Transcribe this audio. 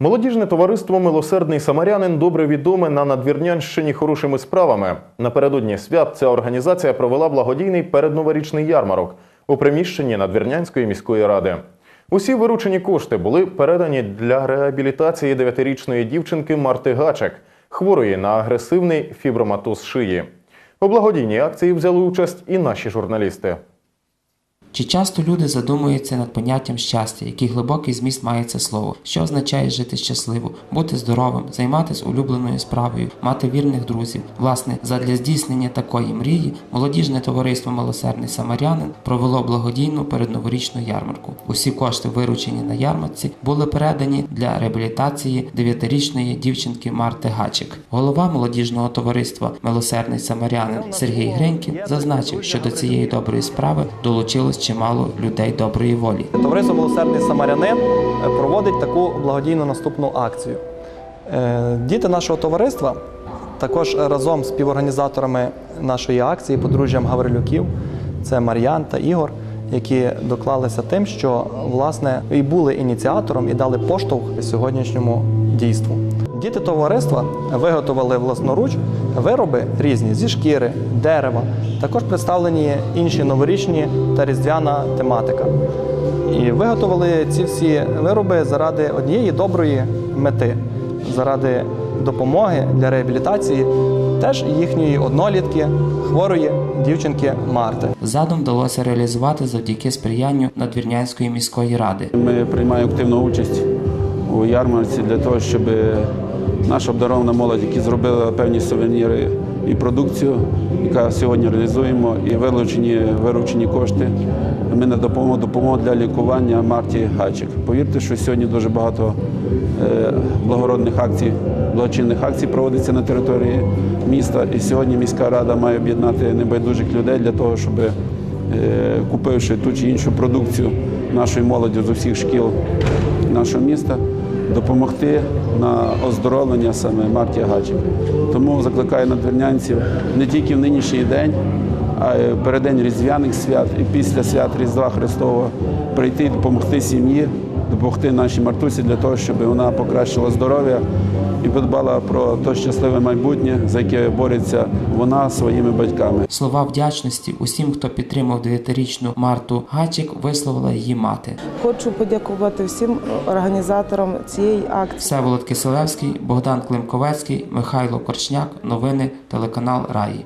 Молодіжне товариство Милосердний Самарянин добре відоме на Надвірнянщині хорошими справами. Напередодні свят ця організація провела благодійний передноворічний ярмарок у приміщенні Надвірнянської міської ради. Усі виручені кошти були передані для реабілітації дев'ятирічної дівчинки Марти Гачек, хворої на агресивний фіброматоз шиї. У благодійній акції взяли участь і наші журналісти. Чи часто люди задумуються над поняттям щастя, який глибокий зміст має це слово, що означає жити щасливо, бути здоровим, займатися улюбленою справою, мати вірних друзів. Власне, задля здійснення такої мрії молодіжне товариство Милосердний Самарянин провело благодійну передноворічну ярмарку. Усі кошти, виручені на ярмарці, були передані для реабілітації дев'ятирічної дівчинки Марти Гачик. Голова молодіжного товариства Милосердний Самарянин Сергій Гринькін зазначив, що до цієї доброї справи долучилось чимало людей доброї волі. Товариство Милосердний Самарянин проводить таку благодійну наступну акцію. Е, Діти нашого товариства також разом з співорганізаторами нашої акції, подружжям Гаврилюків, це Мар'ян та Ігор, які доклалися тим, що власне і були ініціатором і дали поштовх сьогоднішньому дійству. Діти товариства виготовили власноруч вироби різні зі шкіри, дерева. Також представлені інші новорічні та різдвяна тематика. І виготовили ці всі вироби заради однієї доброї мети, заради допомоги для реабілітації теж їхньої однолітки, хворої дівчинки Марти. Задум вдалося реалізувати завдяки сприянню Надвірнянської міської ради. Ми приймаємо активну участь у ярмарці для того, щоб наша обдарована молодь, які зробила певні сувеніри і продукцію, яка сьогодні реалізуємо, і вилучені виручені кошти. Ми надамо допомогу допомогу для лікування Марті Гачик. Повірте, що сьогодні дуже багато е, благородних акцій, благочинних акцій проводиться на території міста. І сьогодні міська рада має об'єднати небайдужих людей для того, щоб е, купивши ту чи іншу продукцію нашої молоді з усіх шкіл нашого міста, допомогти на оздоровлення саме Марті Гачик. Тому закликаю надвірнянців не тільки в нинішній день, а й передень різдвяних свят і після свят Різдва Христового прийти і допомогти сім'ї, допомогти нашій Мартусі для того, щоб вона покращила здоров'я і подбала про те щасливе майбутнє, за яке бореться вона своїми батьками. Слова вдячності усім, хто підтримав дев'ятирічну Марту Гачик, висловила її мати. Хочу подякувати всім організаторам цієї акції. Всеволод Киселевський, Богдан Климковецький, Михайло Корчняк. Новини телеканал Раї.